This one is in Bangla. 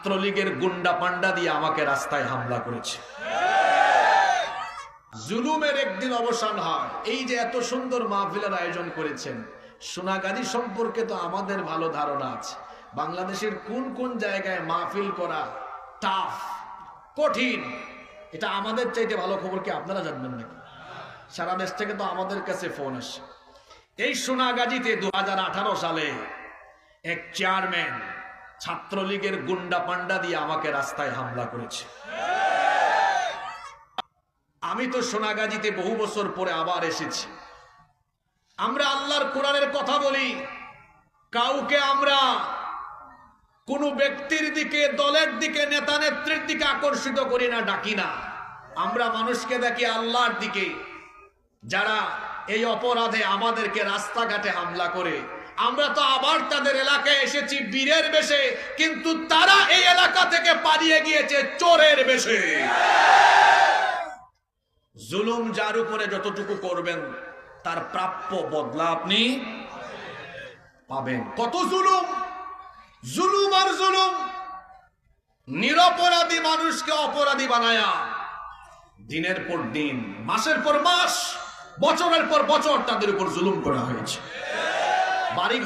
ছাত্রলীগের গুন্ডা পান্ডা দিয়ে আমাকে রাস্তায় হামলা করেছে। জুলুমের একদিন অবসান হয়। এই যে এত সুন্দর মাহফিলের আয়োজন করেছেন, সোনাগাজী সম্পর্কে তো আমাদের ভালো ধারণা আছে। বাংলাদেশের কোন কোন জায়গায় মাহফিল করা টাফ কঠিন, এটা আমাদের চাইতে ভালো খবর কি আপনারা জানবেন নাকি? সারা দেশ থেকে তো আমাদের কাছে ফোন আসে। এই সোনাগাজীতে দু হাজার আঠারো সালে এক চেয়ারম্যান ছাত্রলীগের গুন্ডা পান্ডা দিয়ে আমাকে রাস্তায় হামলা করেছে। আমি তো সোনাগাজীতে বহু বছর পরে আবার এসেছি। আমরা আল্লাহর কোরআনের কথা বলি, কাউকে আমরা কোন ব্যক্তির দিকে, দলের দিকে, নেতা নেত্রীর দিকে আকর্ষিত করি না, ডাকি না। আমরা মানুষকে দেখি আল্লাহর দিকে, যারা এই অপরাধে আমাদেরকে রাস্তাঘাটে হামলা করে। আমরা তো আবার তাদের এলাকায় এসেছি বীরের বেশে, কিন্তু তারা এই এলাকা থেকে পালিয়ে গিয়েছে চোরের বেশে। জুলুম যার উপরে যতটুকু করবেন, তার প্রাপ্য বদলা আপনি পাবেন। কত জুলুম? জুলুম আর জুলুম। নিরপরাধী মানুষকে অপরাধী বানায়া। দিনের পর দিন, মাসের পর মাস, বছরের পর বছর তাদের উপর জুলুম করা হয়েছে। বাড়ি